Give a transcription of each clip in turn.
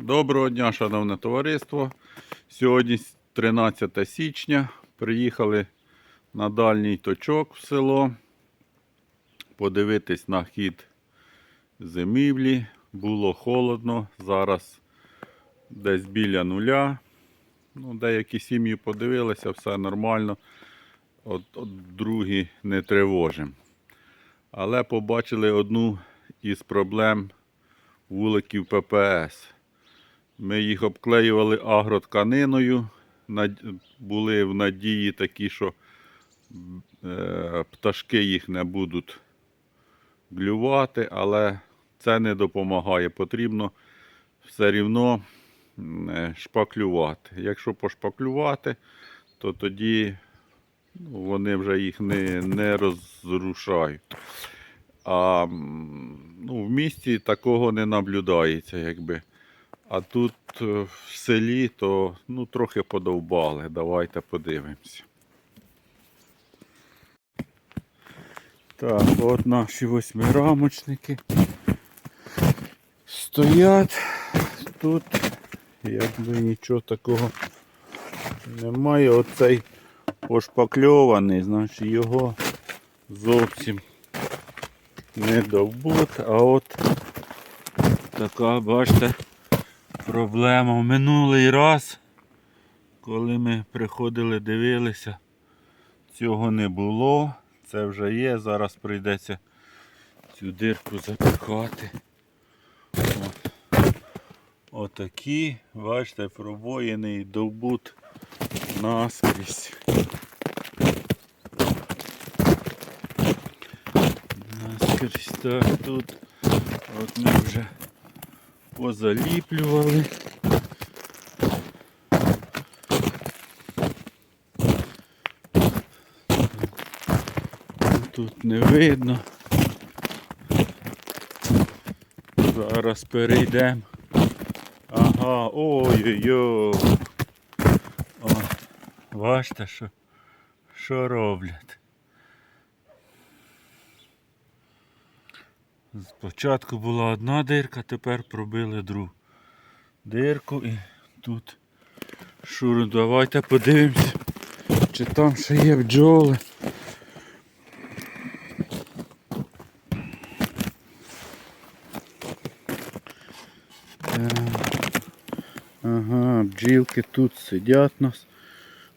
Доброго дня, шановне товариство. Сьогодні 13 січня. Приїхали на дальній точок в село. Подивитись на хід зимівлі. Було холодно. Зараз десь біля нуля. Ну, деякі сім'ї подивилися, все нормально. От, от другі не тривожимо. Але побачили одну із проблем вуликів ППС. Ми їх обклеювали агротканиною. Були в надії такі, що е, пташки їх не будуть глювати, але це не допомагає. Потрібно все рівно е, шпаклювати. Якщо пошпаклювати, то тоді ну, вони вже їх не, не розрушають. А ну, в місті такого не наблюдається, якби. А тут е, в селі то ну, трохи подовбали. Давайте подивимося. Так, от наші восьмирамочники стоять. Тут якби нічого такого немає. Оцей пошпакльований, значить його зовсім не довбут, а от така, бачите, проблема. Минулий раз, коли ми приходили, дивилися, цього не було. Це вже є. Зараз прийдеться цю дирку запихати. От. Отакі, бачите, пробоїний довбут наскрізь. Наскрізь так тут. От ми вже позаліплювали. Тут не видно. Зараз перейдемо. Ага, ой-ой-ой. Бачите, що, що роблять. Спочатку була одна дирка, тепер пробили другу дирку і тут шуру. Давайте подивимося, чи там ще є бджоли. Ага, бджілки тут сидять нас.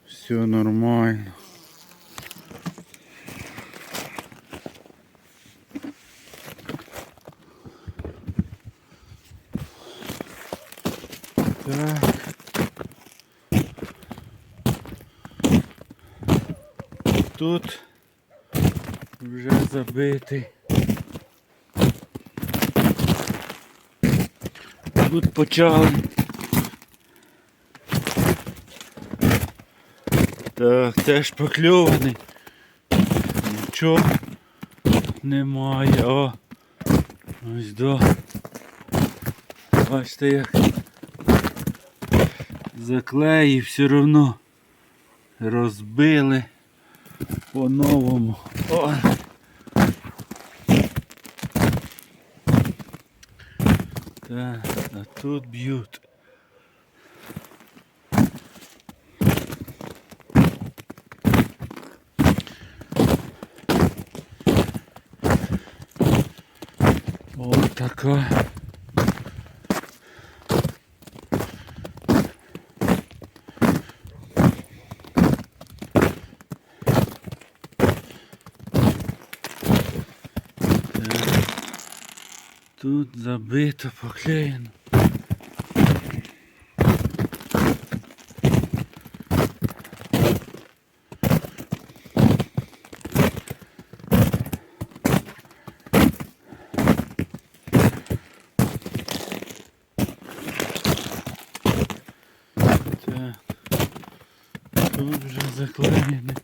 Все нормально. Так. Тут вже забитий. Тут почали. Так, теж покльований. Нічого немає. О! Ось до. Бачите як заклеї все одно розбили по-новому. О! Так, а тут б'ють. Ось така. Тут забито поклеєно. Тут вже заклеєне.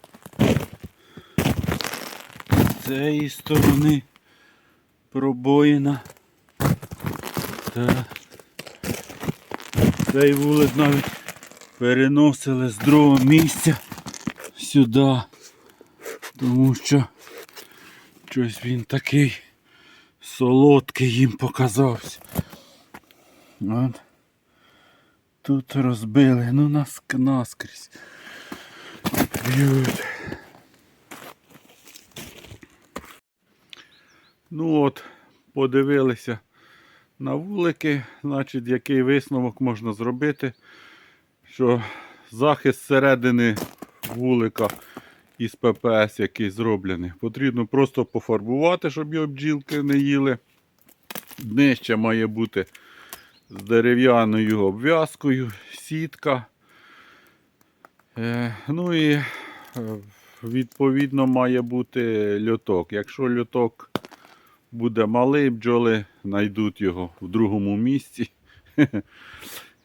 З цієї сторони пробоїна. Так. Цей вулик навіть переносили з другого місця сюди. Тому що щось він такий солодкий їм показався. От. Тут розбили, ну нас наскрізь. Б'ють. Ну от, подивилися на вулики, значить, який висновок можна зробити, що захист середини вулика із ППС, який зроблений, потрібно просто пофарбувати, щоб його бджілки не їли. Днище має бути з дерев'яною обв'язкою, сітка. Е, ну і е, відповідно має бути льоток. Якщо льоток буде малий, бджоли знайдуть його в другому місці.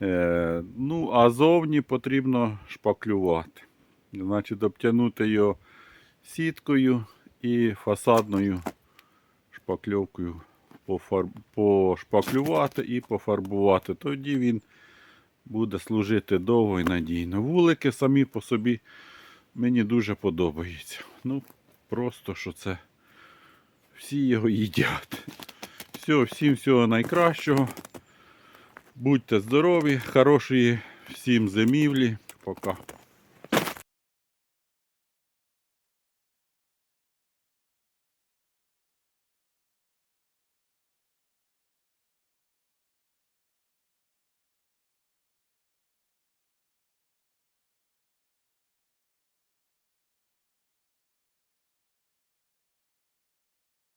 Е, ну, а зовні потрібно шпаклювати. Значить, обтягнути його сіткою і фасадною шпакльовкою пошпаклювати і пофарбувати. Тоді він буде служити довго і надійно. Вулики самі по собі мені дуже подобаються. Ну, просто що це всі його їдять. Все, всім всього найкращого. Будьте здорові, хорошої всім зимівлі. Пока.